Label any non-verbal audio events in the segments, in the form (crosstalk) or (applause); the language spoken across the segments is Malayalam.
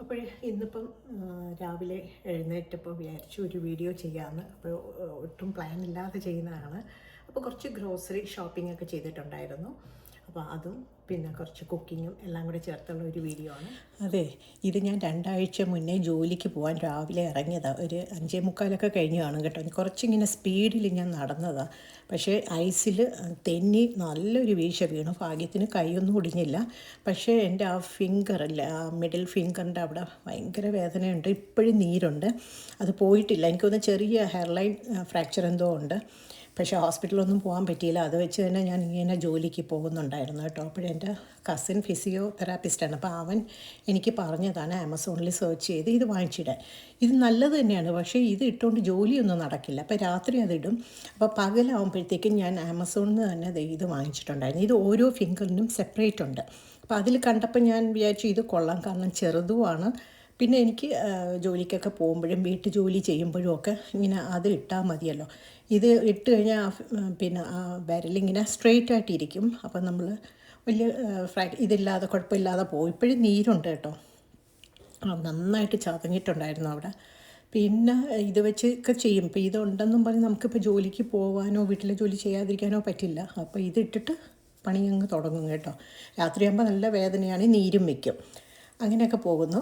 അപ്പോൾ ഇന്നിപ്പം രാവിലെ എഴുന്നേറ്റപ്പോൾ വിചാരിച്ചു ഒരു വീഡിയോ ചെയ്യാമെന്ന്. അപ്പോൾ ഒട്ടും പ്ലാൻ ഇല്ലാതെ ചെയ്യുന്നതാണ്. അപ്പോൾ കുറച്ച് ഗ്രോസറി ഷോപ്പിംഗ് ഒക്കെ ചെയ്തിട്ടുണ്ടായിരുന്നു. അപ്പോൾ അതും പിന്നെ കുറച്ച് കുക്കിങ്ങും എല്ലാം കൂടി ചേർത്തുള്ള ഒരു വീഡിയോ ആണ്. അതെ ഇത് ഞാൻ രണ്ടാഴ്ച മുന്നേ ജോലിക്ക് പോകാൻ രാവിലെ ഇറങ്ങിയതാണ് ഒരു അഞ്ചേ മുക്കാലൊക്കെ കഴിഞ്ഞ് കാണും കേട്ടോ. കുറച്ചിങ്ങനെ സ്പീഡിൽ ഞാൻ നടന്നതാണ് പക്ഷേ ഐസിൽ തെന്നി നല്ലൊരു വീഴ്ച വീണു. ഭാഗ്യത്തിന് കൈയൊന്നും ഒടിഞ്ഞില്ല. പക്ഷേ എന്റെ ആ ഫിംഗറില്ല ആ മിഡിൽ ഫിംഗറിന്റെ അവിടെ ഭയങ്കര വേദനയുണ്ട്. ഇപ്പോഴും നീരുണ്ട്. അത് പോയിട്ടില്ല. എനിക്കൊന്ന് ചെറിയ ഹെയർലൈൻ ഫ്രാക്ചർ എന്തോ ഉണ്ട്. പക്ഷേ ഹോസ്പിറ്റലൊന്നും പോകാൻ പറ്റിയില്ല. അത് വെച്ച് തന്നെ ഞാൻ ഇങ്ങനെ ജോലിക്ക് പോകുന്നുണ്ടായിരുന്നു കേട്ടോ. അപ്പോഴെന്റെ കസിൻ ഫിസിയോ തെറാപ്പിസ്റ്റാണ് അപ്പോൾ അവൻ എനിക്ക് പറഞ്ഞതാണ് ആമസോണിൽ സെർച്ച് ചെയ്ത് ഇത് വാങ്ങിച്ചിടാൻ. ഇത് നല്ലത് തന്നെയാണ്. പക്ഷേ ഇത് ഇട്ടുകൊണ്ട് ജോലിയൊന്നും നടക്കില്ല. അപ്പോൾ രാത്രി അതിടും അപ്പോൾ പകലാകുമ്പോഴത്തേക്കും ഞാൻ ആമസോണിൽ നിന്ന് തന്നെ ഇത് വാങ്ങിച്ചിട്ടുണ്ടായിരുന്നു. ഇത് ഓരോ ഫിംഗറിനും സെപ്പറേറ്റ് ഉണ്ട്. അപ്പോൾ അതിൽ കണ്ടപ്പോൾ ഞാൻ വിചാരിച്ചു ഇത് കൊള്ളാം. കാരണം ചെറുതുമാണ്. പിന്നെ എനിക്ക് ജോലിക്കൊക്കെ പോകുമ്പോഴും വീട്ടു ജോലി ചെയ്യുമ്പോഴും ഒക്കെ ഇങ്ങനെ അത് ഇട്ടാൽ മതിയല്ലോ. ഇത് ഇട്ട് കഴിഞ്ഞാൽ പിന്നെ ആ വിരലിങ്ങനെ സ്ട്രെയിറ്റ് ആയിട്ടിരിക്കും അപ്പം നമ്മൾ വലിയ ഫ്രാ ഇതില്ലാതെ കുഴപ്പമില്ലാതെ പോകും. ഇപ്പോഴും നീരുണ്ട് കേട്ടോ. നന്നായിട്ട് ചതഞ്ഞിട്ടുണ്ടായിരുന്നു അവിടെ. പിന്നെ ഇത് വെച്ച് ഒക്കെ ചെയ്യും. ഇപ്പോൾ ഇതുണ്ടെന്നും പറഞ്ഞ് നമുക്കിപ്പോൾ ജോലിക്ക് പോകാനോ വീട്ടിലെ ജോലി ചെയ്യാതിരിക്കാനോ പറ്റില്ല. അപ്പോൾ ഇതിട്ടിട്ട് പണി അങ്ങ് തുടങ്ങും കേട്ടോ. രാത്രിയാകുമ്പോൾ നല്ല വേദനയാണ് നീരും വയ്ക്കും. അങ്ങനെയൊക്കെ പോകുന്നു.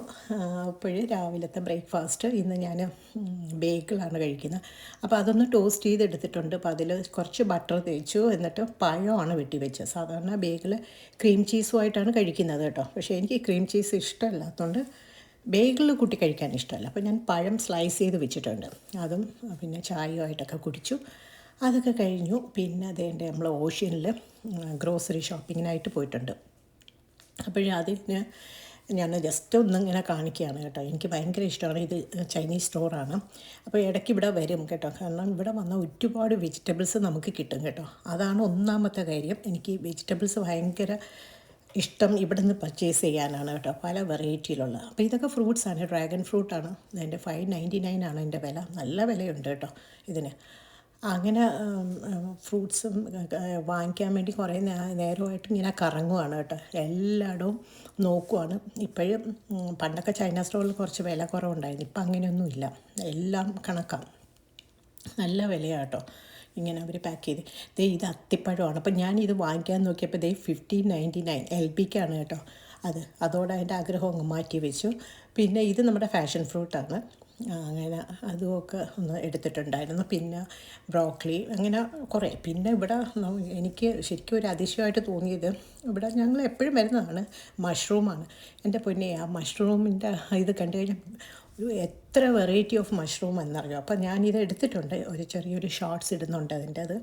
അപ്പോൾ രാവിലത്തെ ബ്രേക്ക്ഫാസ്റ്റ് ഇന്ന് ഞാൻ ബേക്കിളാണ് കഴിക്കുന്നത് അപ്പോൾ അതൊന്ന് ടോസ്റ്റ് ചെയ്തെടുത്തിട്ടുണ്ട്. അപ്പോൾ അതിൽ കുറച്ച് ബട്ടർ തേച്ചു. എന്നിട്ട് പഴമാണ് വെട്ടി വെച്ചത് സാധാരണ ബേക്കിൽ ക്രീം ചീസുമായിട്ടാണ് കഴിക്കുന്നത് കേട്ടോ. പക്ഷേ എനിക്ക് ക്രീം ചീസ് ഇഷ്ടമല്ലാത്തതുകൊണ്ട് ബേഗിൾ കൂട്ടി കഴിക്കാൻ ഇഷ്ടമല്ല. അപ്പോൾ ഞാൻ പഴം സ്ലൈസ് ചെയ്ത് വെച്ചിട്ടുണ്ട്. അതും പിന്നെ ചായയുമായിട്ടൊക്കെ കുടിച്ചു. അതൊക്കെ കഴിഞ്ഞു. പിന്നെ അതേന്റെ നമ്മൾ ഓഷ്യനിൽ ഗ്രോസറി ഷോപ്പിങ്ങിനായിട്ട് പോയിട്ടുണ്ട്. അപ്പോഴേ അതിന് ഞാൻ ജസ്റ്റ് ഒന്ന് ഇങ്ങനെ കാണിക്കുകയാണ് കേട്ടോ. എനിക്ക് ഭയങ്കര ഇഷ്ടമാണ്. ഇത് ചൈനീസ് സ്റ്റോറാണ് അപ്പോൾ ഇടയ്ക്ക് ഇവിടെ വരും കേട്ടോ. കാരണം ഇവിടെ വന്ന ഒരുപാട് വെജിറ്റബിൾസ് നമുക്ക് കിട്ടും കേട്ടോ. അതാണ് ഒന്നാമത്തെ കാര്യം. എനിക്ക് വെജിറ്റബിൾസ് ഭയങ്കര ഇഷ്ടം ഇവിടെ നിന്ന് പർച്ചേസ് ചെയ്യാനാണ് കേട്ടോ. പല വെറൈറ്റിയിലുള്ള അപ്പോൾ ഇതൊക്കെ ഫ്രൂട്ട്സാണ് ഡ്രാഗൺ ഫ്രൂട്ടാണ് അതിന്റെ ഫൈവ് നയന്റി നയൻ ആണ് എന്റെ വില. നല്ല വിലയുണ്ട് കേട്ടോ ഇതിന്. അങ്ങനെ ഫ്രൂട്ട്സും വാങ്ങിക്കാൻ വേണ്ടി കുറേ നേരമായിട്ട് ഇങ്ങനെ കറങ്ങുവാണ് കേട്ടോ. എല്ലായിടവും നോക്കുവാണ്. ഇപ്പോഴും പണ്ടൊക്കെ ചൈന സ്റ്റോറിൽ കുറച്ച് വില കുറവുണ്ടായിരുന്നു. ഇപ്പം അങ്ങനെയൊന്നുമില്ല. എല്ലാം കണക്കാണ് നല്ല വിലയാണ് കേട്ടോ. ഇങ്ങനെ അവർ പാക്ക് ചെയ്ത്. ദേ ഇത് അത്തിപ്പഴമാണ്. അപ്പം ഞാൻ ഇത് വാങ്ങിക്കാൻ നോക്കിയപ്പോൾ ദേ ഫിഫ്റ്റീൻ നയന്റി നയൻ എൽ ബിക്കാണ് കേട്ടോ. അത്. അതോടെ അതിന്റെ ആഗ്രഹം അങ്ങ് മാറ്റി വെച്ചു പിന്നെ ഇത് നമ്മുടെ ഫാഷൻ ഫ്രൂട്ടാണ് അങ്ങനെ അതുമൊക്കെ ഒന്ന് എടുത്തിട്ടുണ്ടായിരുന്നു. പിന്നെ ബ്രോക്കളി അങ്ങനെ കുറേ. പിന്നെ ഇവിടെ എനിക്ക് ശരിക്കും ഒരു അതിശയമായിട്ട് തോന്നിയത് ഇവിടെ ഞങ്ങൾ എപ്പോഴും വരുന്നതാണ് മഷ്റൂമാണ്. എന്റെ പൊന്നെ ആ മഷ്റൂമിന്റെ ഇത് കണ്ടു കഴിഞ്ഞാൽ ഒരു എത്ര വെറൈറ്റി ഓഫ് മഷ്റൂം എന്നറിയോ? അപ്പം ഞാനിത് എടുത്തിട്ടുണ്ട്. ഒരു ചെറിയൊരു ഷോർട്സ് ഇടുന്നുണ്ട് അതിന്റെ അത്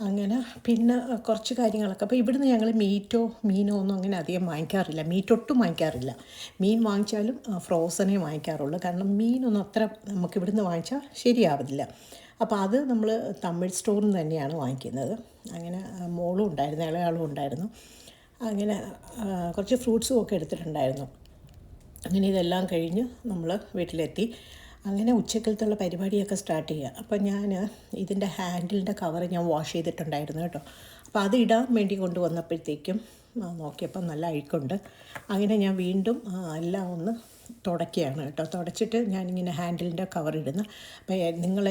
അങ്ങനെ പിന്നെ കുറച്ച് കാര്യങ്ങളൊക്കെ. അപ്പോൾ ഇവിടുന്ന് ഞങ്ങൾ മീറ്റോ മീനോ ഒന്നും അങ്ങനെ അധികം വാങ്ങിക്കാറില്ല. മീറ്റ് ഒട്ടും വാങ്ങിക്കാറില്ല. മീൻ വാങ്ങിച്ചാലും ഫ്രോസനേ വാങ്ങിക്കാറുള്ളൂ. കാരണം മീനൊന്നും അത്ര നമുക്ക് ഇവിടുന്ന് വാങ്ങിച്ചാൽ ശരിയാവില്ല അപ്പോൾ അത് നമ്മൾ തമിഴ് സ്റ്റോറിൽ നിന്ന് തന്നെയാണ് വാങ്ങിക്കുന്നത്. അങ്ങനെ മോളും ഉണ്ടായിരുന്നു ഇളയാളും ഉണ്ടായിരുന്നു. അങ്ങനെ കുറച്ച് ഫ്രൂട്ട്സും ഒക്കെ എടുത്തിട്ടുണ്ടായിരുന്നു. അങ്ങനെ ഇതെല്ലാം കഴിഞ്ഞ് നമ്മൾ വീട്ടിലെത്തി. അങ്ങനെ ഉച്ചക്കലത്തുള്ള പരിപാടിയൊക്കെ സ്റ്റാർട്ട് ചെയ്യുക. അപ്പോൾ ഞാൻ ഇതിന്റെ ഹാൻഡിലിന്റെ കവർ ഞാൻ വാഷ് ചെയ്തിട്ടുണ്ടായിരുന്നു കേട്ടോ. അപ്പോൾ അത് ഇടാൻ വേണ്ടി കൊണ്ടുവന്നപ്പോഴത്തേക്കും നോക്കിയപ്പോൾ നല്ല അഴുക്കുണ്ട്. അങ്ങനെ ഞാൻ വീണ്ടും എല്ലാം ഒന്ന് തുടയ്ക്കുകയാണ് കേട്ടോ. തുടച്ചിട്ട് ഞാനിങ്ങനെ ഹാൻഡിലിന്റെ കവർ ഇടുന്നു. അപ്പോൾ നിങ്ങൾ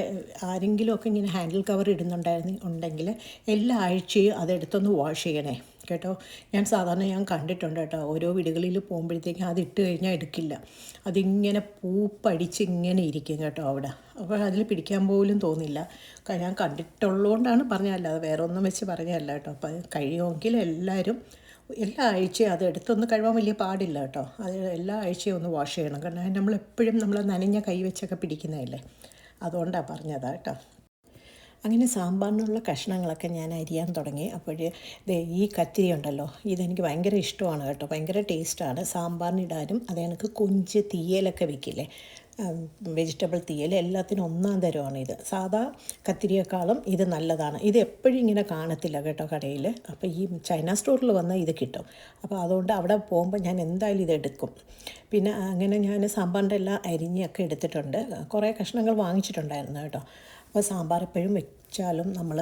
ആരെങ്കിലുമൊക്കെ ഇങ്ങനെ ഹാൻഡിൽ കവർ ഇടുന്നുണ്ടായിരുന്നു ഉണ്ടെങ്കിൽ എല്ലാ ആഴ്ചയും അതെടുത്തൊന്ന് വാഷ് ചെയ്യണേ കേട്ടോ. ഞാൻ സാധാരണ ഞാൻ കണ്ടിട്ടുണ്ട് കേട്ടോ. ഓരോ വീടുകളിൽ പോകുമ്പോഴത്തേക്കും അത് ഇട്ട് കഴിഞ്ഞാൽ എടുക്കില്ല. അതിങ്ങനെ പൂപ്പടിച്ച് ഇങ്ങനെ ഇരിക്കും കേട്ടോ അവിടെ. അപ്പോൾ അതിൽ പിടിക്കാൻ പോലും തോന്നില്ല. ഞാൻ കണ്ടിട്ടുള്ളതുകൊണ്ടാണ് പറഞ്ഞതല്ല അത് വേറെ ഒന്നും വെച്ച് പറഞ്ഞതല്ല കേട്ടോ. അപ്പോൾ കഴിയുമെങ്കിൽ എല്ലാവരും എല്ലാ ആഴ്ചയും അത് എടുത്തൊന്ന് കഴുകാൻ വലിയ പാടില്ല കേട്ടോ. അത് എല്ലാ ആഴ്ചയും ഒന്ന് വാഷ് ചെയ്യണം. കാരണം നമ്മൾ എപ്പോഴും നമ്മൾ നനഞ്ഞ കൈ വെച്ചൊക്കെ പിടിക്കുന്നതല്ലേ? അതുകൊണ്ടാണ് പറഞ്ഞതാ കേട്ടോ. അങ്ങനെ സാമ്പാറിനുള്ള കഷ്ണങ്ങളൊക്കെ ഞാൻ അരിയാൻ തുടങ്ങി. അപ്പോൾ ദേ ഈ കത്തിരി ഉണ്ടല്ലോ ഇതെനിക്ക് ഭയങ്കര ഇഷ്ടമാണ് കേട്ടോ. ഭയങ്കര ടേസ്റ്റാണ് സാമ്പാറിനിടാനും അത് എനിക്ക് കൊഞ്ച് തീയലൊക്കെ വെക്കില്ലേ? വെജിറ്റബിൾ തീയൽ എല്ലാത്തിനും ഒന്നാം തരമാണ് ഇത്. സാധാ കത്തിരിയേക്കാളും ഇത് നല്ലതാണ്. ഇത് എപ്പോഴും ഇങ്ങനെ കാണത്തില്ല കേട്ടോ കടയിൽ അപ്പോൾ ഈ ചൈന സ്റ്റോറിൽ വന്നാൽ ഇത് കിട്ടും. അപ്പോൾ അതുകൊണ്ട് അവിടെ പോകുമ്പോൾ ഞാൻ എന്തായാലും ഇത് എടുക്കും. പിന്നെ അങ്ങനെ ഞാൻ സാമ്പാറിന്റെ എല്ലാം അരിഞ്ഞൊക്കെ എടുത്തിട്ടുണ്ട്. കുറേ കഷ്ണങ്ങൾ വാങ്ങിച്ചിട്ടുണ്ടായിരുന്നു കേട്ടോ. അപ്പോൾ സാമ്പാർ എപ്പോഴും വെച്ചാലും നമ്മൾ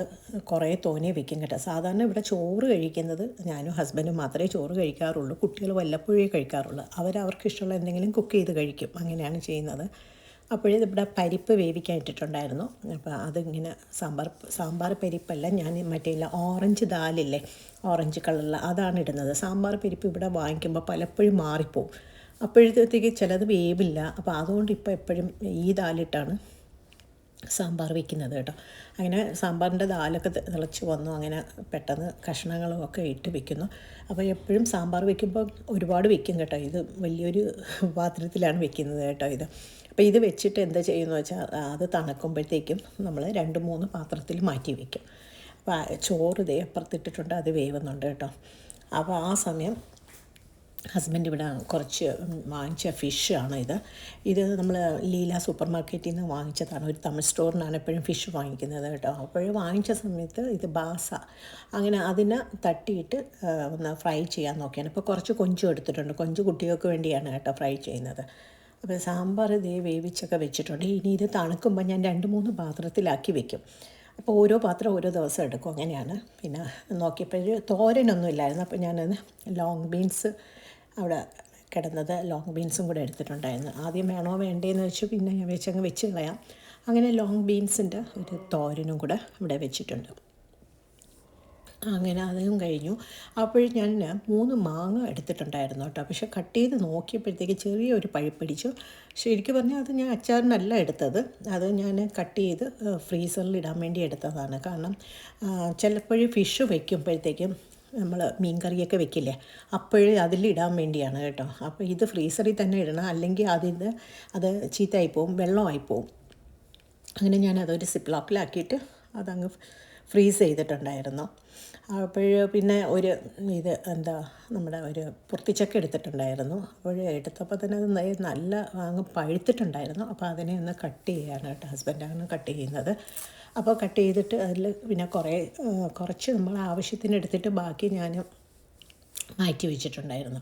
കുറേ തോനെ വെക്കും കേട്ടോ. സാധാരണ ഇവിടെ ചോറ് കഴിക്കുന്നത് ഞാനും ഹസ്ബൻഡും മാത്രമേ ചോറ് കഴിക്കാറുള്ളൂ. കുട്ടികൾ വല്ലപ്പോഴേ കഴിക്കാറുള്ളൂ. അവർ അവർക്ക് ഇഷ്ടമുള്ള എന്തെങ്കിലും കുക്ക് ചെയ്ത് കഴിക്കും. അങ്ങനെയാണ് ചെയ്യുന്നത്. അപ്പോഴേ ഇവിടെ പരിപ്പ് വേവിക്കാൻ ഇട്ടിട്ടുണ്ടായിരുന്നു. അപ്പോൾ അതിങ്ങനെ സാമ്പാർ സാമ്പാർ പരിപ്പല്ല ഞാൻ മറ്റേ ഇല്ല ഓറഞ്ച് ദാലില്ലേ ഓറഞ്ച് കളറിൽ അതാണ് ഇടുന്നത്. സാമ്പാർ പരിപ്പ് ഇവിടെ വാങ്ങിക്കുമ്പോൾ പലപ്പോഴും മാറിപ്പോവും. അപ്പോഴത്തേക്ക് ചിലത് വേവില്ല. അപ്പോൾ അതുകൊണ്ട് ഇപ്പോൾ എപ്പോഴും ഈ ദാലിട്ടാണ് സാമ്പാർ വെക്കുന്നത് കേട്ടോ. അങ്ങനെ സാമ്പാറിന്റെ ദാലൊക്കെ തിളച്ച് വന്നു. അങ്ങനെ പെട്ടെന്ന് കഷ്ണങ്ങളും ഒക്കെ ഇട്ട് വെക്കുന്നു. അപ്പോൾ എപ്പോഴും സാമ്പാർ വെക്കുമ്പോൾ ഒരുപാട് വെക്കും കേട്ടോ. ഇത് വലിയൊരു (laughs) പാത്രത്തിലാണ് വെക്കുന്നത് കേട്ടോ ഇത്. അപ്പോൾ ഇത് വെച്ചിട്ട് എന്താ ചെയ്യുന്നത് വെച്ചാൽ അത് തണുക്കുമ്പോഴത്തേക്കും നമ്മൾ രണ്ട് മൂന്ന് പാത്രത്തിൽ മാറ്റി വയ്ക്കും അപ്പോൾ ചോറ് ഇതേ അപ്പുറത്തിട്ടിട്ടുണ്ട്. അത് വേവുന്നുണ്ട് കേട്ടോ. അപ്പോൾ ആ സമയം ഹസ്ബൻഡ് ഇവിടെ കുറച്ച് വാങ്ങിച്ച ഫിഷാണ് ഇത്. ഇത് നമ്മൾ ലീല സൂപ്പർ മാർക്കറ്റിൽ നിന്ന് വാങ്ങിച്ചതാണ്. ഒരു തമിഴ് സ്റ്റോറിനാണ് എപ്പോഴും ഫിഷ് വാങ്ങിക്കുന്നത് കേട്ടോ. അപ്പോൾ വാങ്ങിച്ച സമയത്ത് ഇത് ബാസ. അങ്ങനെ അതിനെ തട്ടിയിട്ട് ഒന്ന് ഫ്രൈ ചെയ്യാൻ നോക്കിയാണ്. ഇപ്പോൾ കുറച്ച് കൊഞ്ചും എടുത്തിട്ടുണ്ട്. കൊഞ്ച് കുട്ടികൾക്ക് വേണ്ടിയാണ് കേട്ടോ ഫ്രൈ ചെയ്യുന്നത്. അപ്പോൾ സാമ്പാർ ഇതേ വേവിച്ചൊക്കെ വെച്ചിട്ടുണ്ട്. ഇനി ഇത് തണുക്കുമ്പോൾ ഞാൻ രണ്ട് മൂന്ന് പാത്രത്തിലാക്കി വെക്കും. അപ്പോൾ ഓരോ പാത്രം ഓരോ ദിവസം എടുക്കും. അങ്ങനെയാണ്. പിന്നെ നോക്കിയപ്പോൾ തോരനൊന്നും ഇല്ലായിരുന്നു. അപ്പോൾ ഞാനത് ലോങ് ബീൻസ് അവിടെ കിടന്നത് ലോങ് ബീൻസും കൂടെ എടുത്തിട്ടുണ്ടായിരുന്നു. ആദ്യം വേണോ വേണ്ടേന്ന് വെച്ചു പിന്നെ ഞാൻ വെച്ചങ്ങ് വെച്ച് കളയാം. അങ്ങനെ ലോങ് ബീൻസിന്റെ ഒരു തോരനും കൂടെ ഇവിടെ വെച്ചിട്ടുണ്ട്. അങ്ങനെ അതും കഴിഞ്ഞു. അപ്പോൾ ഞാൻ മൂന്ന് മാങ്ങ എടുത്തിട്ടുണ്ടായിരുന്നു കേട്ടോ. പക്ഷെ കട്ട് ചെയ്ത് നോക്കിയപ്പോഴത്തേക്ക് ചെറിയൊരു പഴുപ്പടിച്ചു. ശരിക്കും പറഞ്ഞാൽ അത് ഞാൻ അച്ചാറിനല്ല എടുത്തത്. അത് ഞാൻ കട്ട് ചെയ്ത് ഫ്രീസറിൽ ഇടാൻ വേണ്ടി എടുത്തതാണ്. കാരണം ചിലപ്പോഴും ഫിഷ് വയ്ക്കുമ്പോഴത്തേക്കും നമ്മൾ മീൻ കറിയൊക്കെ വെക്കില്ലേ? അപ്പോഴേ അതിലിടാൻ വേണ്ടിയാണ് കേട്ടോ. അപ്പോൾ ഇത് ഫ്രീസറിൽ തന്നെ ഇടണം. അല്ലെങ്കിൽ അതിന് അത് ചീത്തയായി പോവും വെള്ളമായി പോവും. അങ്ങനെ ഞാൻ അതൊരു സിപ്ലോക്കിലാക്കിയിട്ട് അതങ്ങ് ഫ്രീസ് ചെയ്തിട്ടുണ്ടായിരുന്നു. അപ്പോൾ പിന്നെ ഒരു ഇത് എന്താ നമ്മുടെ ഒരു പുറത്തിച്ചക്ക എടുത്തിട്ടുണ്ടായിരുന്നു. അപ്പോൾ എടുത്തപ്പോൾ തന്നെ അത് നല്ല അങ്ങ് പഴുത്തിട്ടുണ്ടായിരുന്നു. അപ്പോൾ അതിനെ ഒന്ന് കട്ട് ചെയ്യാണ് കേട്ടോ ഹസ്ബൻഡാണ് കട്ട് ചെയ്യുന്നത്. അപ്പോൾ കട്ട് ചെയ്തിട്ട് അതിൽ പിന്നെ കുറേ കുറച്ച് നമ്മൾ ആവശ്യത്തിന് എടുത്തിട്ട് ബാക്കി ഞാൻ മാറ്റി വെച്ചിട്ടുണ്ടായിരുന്നു.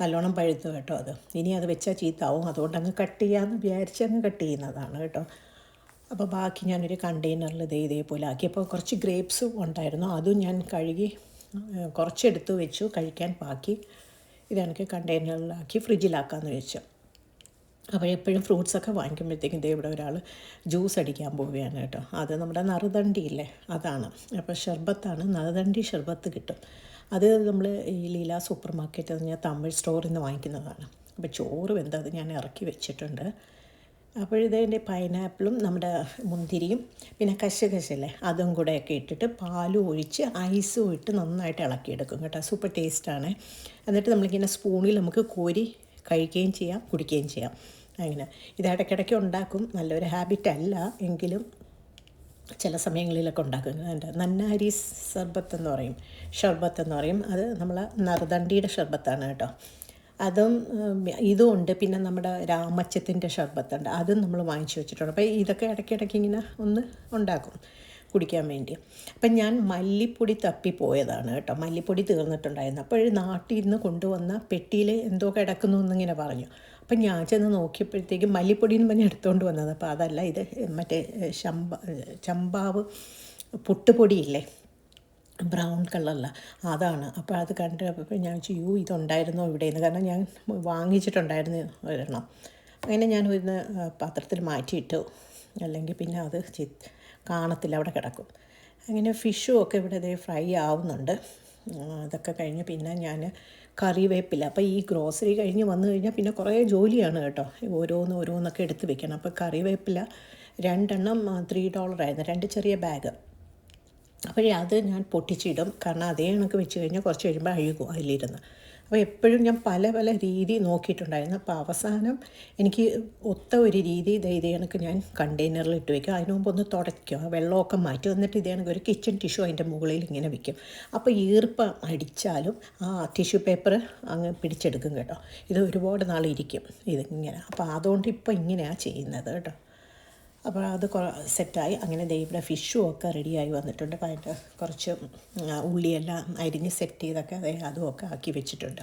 നല്ലോണം പഴുത്തു കേട്ടോ അത്. ഇനി അത് വെച്ചാൽ ചീത്താവും. അതുകൊണ്ട് അങ്ങ് കട്ട് ചെയ്യാമെന്ന് വിചാരിച്ച് അങ്ങ് കട്ട് ചെയ്യുന്നതാണ് കേട്ടോ. അപ്പോൾ ബാക്കി ഞാനൊരു കണ്ടെയ്നറിൽ ഇതേ ഇതേപോലെ ആക്കി അപ്പോൾ കുറച്ച് ഗ്രേപ്സും ഉണ്ടായിരുന്നു. അതും ഞാൻ കഴുകി കുറച്ചെടുത്ത് വെച്ചു. കഴിക്കാൻ ബാക്കി. ഇതെനിക്ക് കണ്ടെയ്നറിലാക്കി ഫ്രിഡ്ജിലാക്കാമെന്ന് വെച്ചു. അപ്പോൾ എപ്പോഴും ഫ്രൂട്ട്സൊക്കെ വാങ്ങിക്കുമ്പോഴത്തേക്കും ഇവിടെ ഒരാൾ ജ്യൂസ് അടിക്കാൻ പോവുകയാണ് കേട്ടോ. അത് നമ്മുടെ നറുതണ്ടി ഇല്ലേ? അതാണ്. അപ്പോൾ ഷർബത്താണ്. നറുതണ്ടി ഷർബത്ത് കിട്ടും. അത് നമ്മൾ ഈ ലീല സൂപ്പർ മാർക്കറ്റ് പറഞ്ഞാൽ തമിഴ് സ്റ്റോറിൽ നിന്ന് വാങ്ങിക്കുന്നതാണ്. അപ്പോൾ ചോറ് വെന്തത് ഞാൻ ഇറക്കി വെച്ചിട്ടുണ്ട്. അപ്പോഴിതേന്റെ പൈനാപ്പിളും നമ്മുടെ മുന്തിരിയും പിന്നെ കശകശല്ലേ അതും കൂടെയൊക്കെ ഇട്ടിട്ട് പാലും ഒഴിച്ച് ഐസും ഇട്ട് നന്നായിട്ട് ഇളക്കിയെടുക്കും കേട്ടോ. സൂപ്പർ ടേസ്റ്റാണ് എന്നിട്ട് നമ്മളിങ്ങനെ സ്പൂണിൽ നമുക്ക് കോരി കഴിക്കുകയും ചെയ്യാം കുടിക്കുകയും ചെയ്യാം. അങ്ങനെ. ഇത് ഇടയ്ക്കിടയ്ക്ക് ഉണ്ടാക്കും. നല്ലൊരു ഹാബിറ്റ് അല്ല. എങ്കിലും ചില സമയങ്ങളിലൊക്കെ ഉണ്ടാക്കും. എന്റെ നന്നാരി സർബത്ത് എന്ന് പറയും. ഷർബത്ത് എന്ന് പറയും. അത് നമ്മൾ നറുതണ്ടിയുടെ ഷർബത്താണ് കേട്ടോ. അതും ഇതുമുണ്ട് പിന്നെ നമ്മുടെ രാമച്ചത്തിന്റെ ഷർബത്തുണ്ട്. അതും നമ്മൾ വാങ്ങിച്ചു വെച്ചിട്ടുണ്ട്. അപ്പോൾ ഇതൊക്കെ ഇടയ്ക്കിടയ്ക്ക് ഇങ്ങനെ ഒന്ന് ഉണ്ടാക്കും കുടിക്കാൻ വേണ്ടി. അപ്പം ഞാൻ മല്ലിപ്പൊടി തപ്പിപ്പോയതാണ് കേട്ടോ. മല്ലിപ്പൊടി തീർന്നിട്ടുണ്ടായിരുന്നു. അപ്പോൾ നാട്ടിൽ നിന്ന് കൊണ്ടുവന്ന പെട്ടിയിൽ എന്തോ കിടക്കുന്നു എന്നിങ്ങനെ പറഞ്ഞു. അപ്പം ഞാൻ ചെന്ന് നോക്കിയപ്പോഴത്തേക്കും മല്ലിപ്പൊടി എന്ന് പറഞ്ഞ് എടുത്തുകൊണ്ട് വന്നത്. അപ്പോൾ അതല്ല ഇത് മറ്റേ ശമ്പ ചമ്പാവ് പുട്ടുപൊടിയില്ലേ? ബ്രൗൺ കളറല്ല അതാണ്. അപ്പോൾ അത് കണ്ടപ്പോൾ ഞാൻ വെച്ചു യൂ ഇതുണ്ടായിരുന്നോ ഇവിടെ നിന്ന് കാരണം ഞാൻ വാങ്ങിച്ചിട്ടുണ്ടായിരുന്നു ഒരെണ്ണം. അങ്ങനെ ഞാൻ ഒരു പാത്രത്തിൽ മാറ്റിയിട്ടു. അല്ലെങ്കിൽ പിന്നെ അത് ചി കാണത്തില്ല അവിടെ കിടക്കും. അങ്ങനെ ഫിഷും ഒക്കെ ഇവിടെ ഇതേ ഫ്രൈ ആവുന്നുണ്ട്. അതൊക്കെ കഴിഞ്ഞ് പിന്നെ ഞാൻ കറിവേപ്പില. അപ്പോൾ ഈ ഗ്രോസറി കഴിഞ്ഞ് വന്നു കഴിഞ്ഞാൽ പിന്നെ കുറേ ജോലിയാണ് കേട്ടോ. ഓരോന്ന് ഓരോന്നൊക്കെ എടുത്ത് വെക്കണം. അപ്പോൾ കറിവേപ്പില രണ്ടെണ്ണം ത്രീ ഡോളറായിരുന്നു രണ്ട് ചെറിയ ബാഗ് അപ്പോഴേ അത് ഞാൻ പൊട്ടിച്ചിടും. കാരണം അതേ കണക്ക് വെച്ച് കഴിഞ്ഞാൽ കുറച്ച് കഴിയുമ്പോൾ അഴുകും അതിലിരുന്ന്. അപ്പോൾ എപ്പോഴും ഞാൻ പല പല രീതി നോക്കിയിട്ടുണ്ടായിരുന്നു. അപ്പോൾ അവസാനം എനിക്ക് ഒത്ത ഒരു രീതി ഇതേ ഇതേ കണക്ക് ഞാൻ കണ്ടെയ്നറിൽ ഇട്ട് വയ്ക്കും അതിന് മുമ്പ് ഒന്ന് തുടയ്ക്കും. ആ വെള്ളമൊക്കെ മാറ്റി എന്നിട്ട് ഇതേ കണക്ക് ഒരു കിച്ചൺ ടിഷ്യൂ അതിന്റെ മുകളിൽ ഇങ്ങനെ വയ്ക്കും അപ്പോൾ ഈർപ്പം അടിച്ചാലും ആ ടിഷ്യൂ പേപ്പർ അങ്ങ് പിടിച്ചെടുക്കും കേട്ടോ. ഇത് ഒരുപാട് നാൾ ഇരിക്കും ഇതിങ്ങനെ. അപ്പോൾ അതുകൊണ്ട് ഇപ്പോൾ ഇങ്ങനെയാണ് ചെയ്യുന്നത് കേട്ടോ. അപ്പോൾ അത് സെറ്റായി. അങ്ങനെ ഇവിടെ ഫിഷും ഒക്കെ റെഡിയായി വന്നിട്ടുണ്ട്. അപ്പോൾ അതിന്റെ കുറച്ച് ഉള്ളിയെല്ലാം അരിഞ്ഞ് സെറ്റ് ചെയ്തൊക്കെ അതെ ഒക്കെ ആക്കി വെച്ചിട്ടുണ്ട്.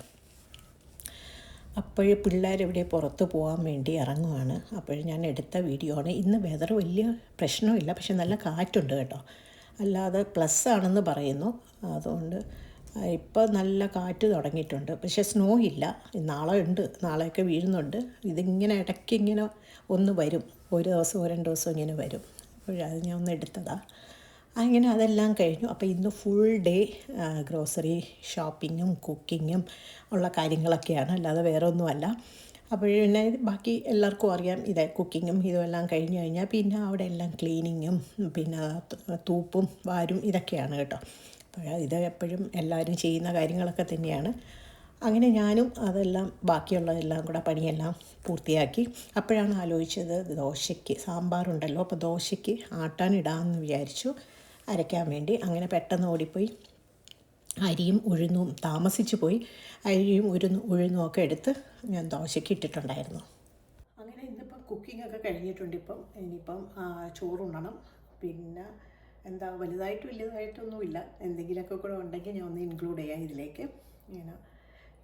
അപ്പോൾ പിള്ളേർ ഇവിടെ പുറത്ത് പോകാൻ വേണ്ടി ഇറങ്ങുവാണ്. അപ്പോൾ ഞാൻ എടുത്ത വീഡിയോ ആണ്. ഇന്ന് വെതർ വലിയ പ്രശ്നമില്ല. പക്ഷെ നല്ല കാറ്റുണ്ട് കേട്ടോ. അല്ലാതെ പ്ലസ് ആണെന്ന് പറയുന്നു. അതുകൊണ്ട് ഇപ്പം നല്ല കാറ്റ് തുടങ്ങിയിട്ടുണ്ട്. പക്ഷേ സ്നോ ഇല്ല. നാളെ ഉണ്ട്. നാളെയൊക്കെ വീഴുന്നുണ്ട്. ഇതിങ്ങനെ ഇടയ്ക്ക് ഇങ്ങനെ ഒന്ന് വരും. ഒരു ദിവസം രണ്ട് ദിവസം ഇങ്ങനെ വരും. അപ്പോഴത് ഞാൻ ഒന്ന് എടുത്തതാണ് അങ്ങനെ അതെല്ലാം കഴിഞ്ഞു. അപ്പോൾ ഇന്ന് ഫുൾ ഡേ ഗ്രോസറി ഷോപ്പിങ്ങും കുക്കിങ്ങും ഉള്ള കാര്യങ്ങളൊക്കെയാണ്. അല്ലാതെ വേറെ ഒന്നുമല്ല അപ്പോൾ ബാക്കി എല്ലാവർക്കും അറിയാം. ഇത് കുക്കിങ്ങും ഇതുമെല്ലാം കഴിഞ്ഞ് കഴിഞ്ഞാൽ പിന്നെ അവിടെ എല്ലാം ക്ലീനിങ്ങും പിന്നെ തൂപ്പും വാരും ഇതൊക്കെയാണ് കേട്ടോ. ഇത് എപ്പോഴും എല്ലാവരും ചെയ്യുന്ന കാര്യങ്ങളൊക്കെ തന്നെയാണ്. അങ്ങനെ ഞാനും അതെല്ലാം ബാക്കിയുള്ളതെല്ലാം കൂടെ പണിയെല്ലാം പൂർത്തിയാക്കി. അപ്പോഴാണ് ആലോചിച്ചത് ദോശയ്ക്ക് സാമ്പാറുണ്ടല്ലോ അപ്പോൾ ദോശയ്ക്ക് ആട്ടാനിടാമെന്ന് വിചാരിച്ചു അരയ്ക്കാൻ വേണ്ടി. അങ്ങനെ പെട്ടെന്ന് ഓടിപ്പോയി. അരിയും ഉഴുന്നും താമസിച്ചു പോയി. അരിയും ഉഴുന്നും ഉഴുന്നും ഒക്കെ എടുത്ത് ഞാൻ ദോശയ്ക്ക് ഇട്ടിട്ടുണ്ടായിരുന്നു. അങ്ങനെ ഇന്നിപ്പം കുക്കിംഗ് ഒക്കെ കഴിഞ്ഞിട്ടുണ്ട്. ഇപ്പം ഇനിയിപ്പം ചോറ് ചോറുണ്ണണം. പിന്നെ എന്താ വലുതായിട്ട് വലുതായിട്ടൊന്നുമില്ല. എന്തെങ്കിലുമൊക്കെ കൂടെ ഉണ്ടെങ്കിൽ ഞാൻ ഒന്ന് ഇൻക്ലൂഡ് ചെയ്യാം ഇതിലേക്ക്. ഇങ്ങനെ.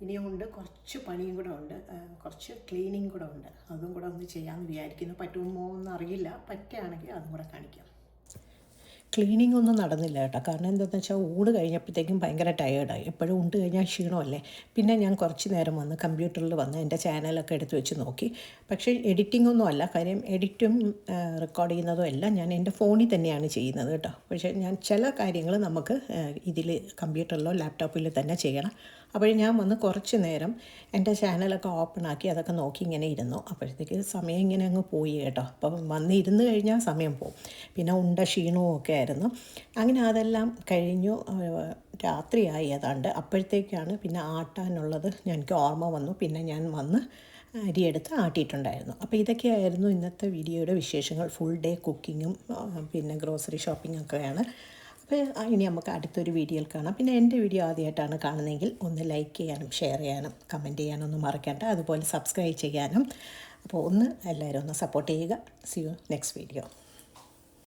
ഇനിയും ഉണ്ട് കുറച്ച് പണിയും കൂടെ ഉണ്ട്. കുറച്ച് ക്ലീനിങ് കൂടെ ഉണ്ട്. അതും കൂടെ ഒന്ന് ചെയ്യാമെന്ന് വിചാരിക്കുന്നു. പറ്റുമോ എന്നറിയില്ല പറ്റുകയാണെങ്കിൽ അതും കൂടെ കാണിക്കാം. ക്ലീനിങ് ഒന്നും നടന്നില്ല കേട്ടോ. കാരണം എന്താണെന്ന് വെച്ചാൽ ഊണ് കഴിഞ്ഞപ്പോഴത്തേക്കും ഭയങ്കര ടയേർഡായി എപ്പോഴും ഉണ്ട് കഴിഞ്ഞാൽ ക്ഷീണമല്ലേ? പിന്നെ ഞാൻ കുറച്ച് നേരം വന്ന് കമ്പ്യൂട്ടറിൽ വന്ന് എന്റെ ചാനലൊക്കെ എടുത്ത് വെച്ച് നോക്കി. പക്ഷേ എഡിറ്റിംഗ് ഒന്നും അല്ല. കാര്യം എഡിറ്റും റെക്കോർഡ് ചെയ്യുന്നതും എല്ലാം ഞാൻ എന്റെ ഫോണിൽ തന്നെയാണ് ചെയ്യുന്നത് കേട്ടോ. പക്ഷേ ഞാൻ ചില കാര്യങ്ങൾ നമുക്ക് ഇതിൽ കമ്പ്യൂട്ടറിലോ ലാപ്ടോപ്പിലോ തന്നെ ചെയ്യണം. അപ്പോൾ ഞാൻ വന്ന് കുറച്ച് നേരം എന്റെ ചാനലൊക്കെ ഓപ്പൺ ആക്കി അതൊക്കെ നോക്കി ഇങ്ങനെ ഇരുന്നു. അപ്പോഴത്തേക്ക് സമയം ഇങ്ങനെ അങ്ങ് പോയി കേട്ടോ. അപ്പം വന്ന് ഇരുന്ന് കഴിഞ്ഞാൽ സമയം പോകും പിന്നെ ഉണ്ട ക്ഷീണവും ഒക്കെ ആയിരുന്നു. അങ്ങനെ അതെല്ലാം കഴിഞ്ഞു. രാത്രിയായി ഏതാണ്ട്. അപ്പോഴത്തേക്കാണ് പിന്നെ ആട്ടാനുള്ളത് എനിക്ക് ഓർമ്മ വന്നു. പിന്നെ ഞാൻ വന്ന് അരിയെടുത്ത് ആട്ടിയിട്ടുണ്ടായിരുന്നു. അപ്പോൾ ഇതൊക്കെയായിരുന്നു ഇന്നത്തെ വീഡിയോയുടെ വിശേഷങ്ങൾ. ഫുൾ ഡേ കുക്കിങ്ങും പിന്നെ ഗ്രോസറി ഷോപ്പിംഗ് ഒക്കെയാണ്. അപ്പോൾ ഇനി നമുക്ക് അടുത്തൊരു വീഡിയോയിൽ കാണാം. പിന്നെ എന്റെ വീഡിയോ ആദ്യമായിട്ടാണ് കാണുന്നതെങ്കിൽ ഒന്ന് ലൈക്ക് ചെയ്യാനും ഷെയർ ചെയ്യാനും കമന്റ് ചെയ്യാനൊന്നും മറക്കണ്ട. അതുപോലെ സബ്സ്ക്രൈബ് ചെയ്യാനും. അപ്പോൾ ഒന്ന് എല്ലാവരും ഒന്ന് സപ്പോർട്ട് ചെയ്യുക. C you next video